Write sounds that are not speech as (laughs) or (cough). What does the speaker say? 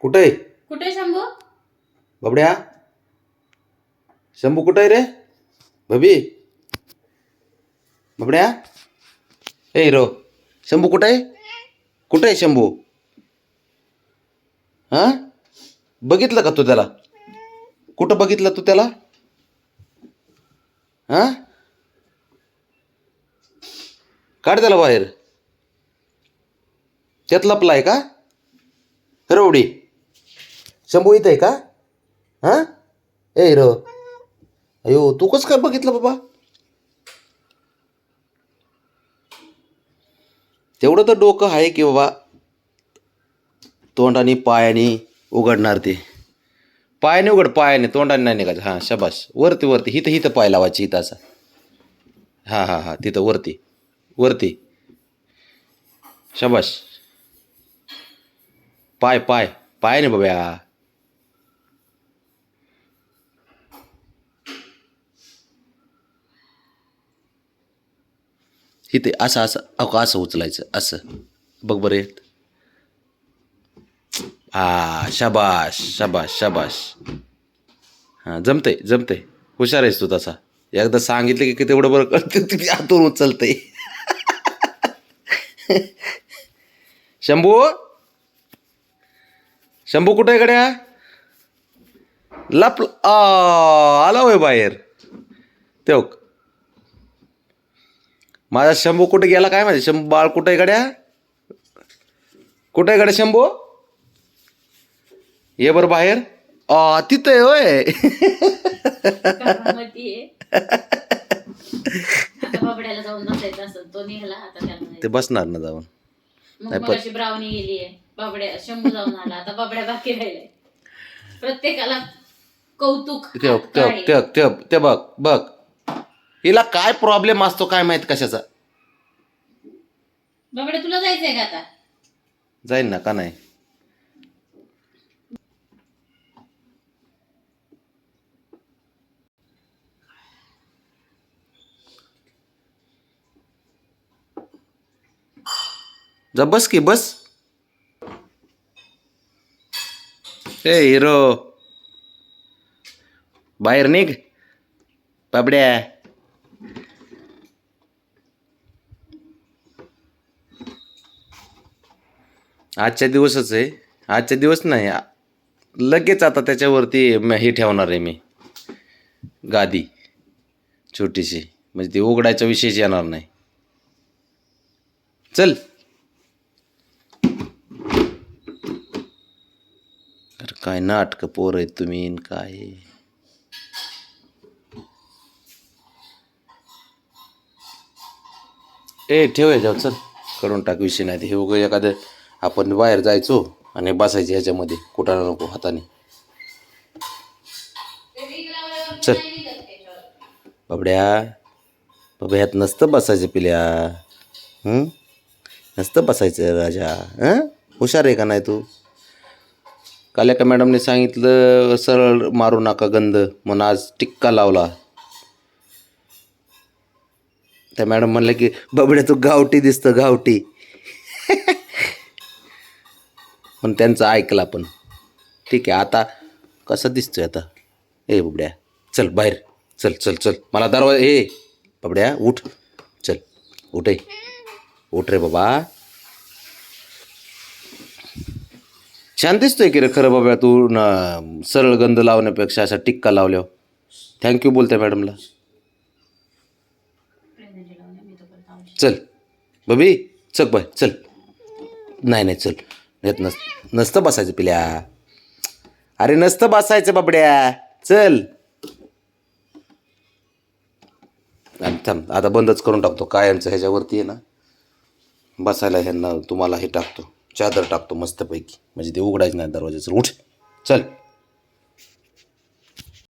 कुठं? आहे कुठे शंभू? बाबड्या? शंभू कुठं आहे रे? बबी बाबड्या? ए रो शंभू कुठं आहे? कुठं आहे शंभू? हां? बघितलं का तू त्याला? कुठं बघितलं तू त्याला? हां? काढ त्याला बाहेर. त्यात लपला आहे का? रवडी. शंभू इथं आहे का? हां? ए र अयो तू कसं काय बघितलं बाबा? तेवढं तर डोकं आहे की बाबा तोंडाने पायाने उघडणार ते. पायाने उघड पायाने तोंडाने नाही निघायचं. हां शबाश वरती वरती. हिथं हिथं पाय लावायची हिथं असा. हां हां हां तिथं वरती. वरती. शबाश पाय पाय. पाय नाही बाब्या इथे असं असं अहो असं उचलायचं असं. बघ बरं येत हा शाबाश शाबाश शाबाश हां जमतंय जमतंय. हुशार आहेस तू तसा. एकदा सांगितलं की तेवढं बरं कळतं तुम्ही आतून उचलते शंभू? शंभू कुठे आहे गड्या? लप आ, आला होय बाहेर. तेव माझा शंभू कुठे गेला काय माहिती? शंभू बाळ कुठे गड्या? कुठे गड्या शंभू? ये बरं बाहेर. आ तिथं आहे होय. तो बसणार ना जाऊन. मग नाही, मग पण- अशी ब्राउनी गेली आहे. बाबड्या शंभू जाऊन आला. आता बाबड्या बाकी राहिलाय. प्रत्येकाला कौतुक ते बघ बघ. हिला काय प्रॉब्लेम असतो काय माहीत कशाचा? बाबड्या तुला जायचंय का आता? जाईल ना का नाही? जा बस की बस. ए हिरो. बाहेर निघ. बाबड्या. आजच्या दिवसच आहे. आजच्या दिवस नाही लगेच आता त्याच्यावरती हे ठेवणार आहे मी. गादी. छोटीशी. म्हणजे ती उघडायचा विषयच येणार नाही. चल. अरे काय नाटकं पोर आहेत तुम्ही काय? ए ठेव जाऊ चल. करून टाक विषय नाही हे उघड एखादं आपण बाहेर जायचो आणि बसायचे ह्याच्यामध्ये कुठाला नको हाताने. चल. बाबड्या बाबा ह्यात नसतं बसायचं पिल्या. नसतं बसायचं राजा. हं? हुशार आहे का नाही तू? काल एका मॅडमने सांगितलं सरळ मारू नका गंध म्हणून आज टिक्का लावला. त्या मॅडम म्हणलं की बबड्या तू गावठी दिसतं गावठी. (laughs) पण त्यांचं ऐकलं आपण. ठीक आहे आता कसं दिसतोय आता? ए बुबड्या चल बाहेर. चल चल चल. मला दरवाजा ए बाबड्या उठ. चल उठ ए. उठ रे बाबा. छान दिसतोय की रे खरं बाबा तू न सरळ गंध लावण्यापेक्षा असा टिक्का लावल्यावर. थँक्यू बोलते मॅडमला. चल. बबी चक बाय चल. नाही नाही चल. येत नस नसतं बसायचं पिल्या. अरे नसतं बसायचं बाबड्या. चल. आणि थांब आता बंदच करून टाकतो. कायमचं ह्याच्यावरती आहे ना. बसायला ह्यांना तुम्हाला हे टाकतो. चादर टाकतो मस्तपैकी. म्हणजे ते उघडायचं नाही दरवाजाचं. उठ. चल.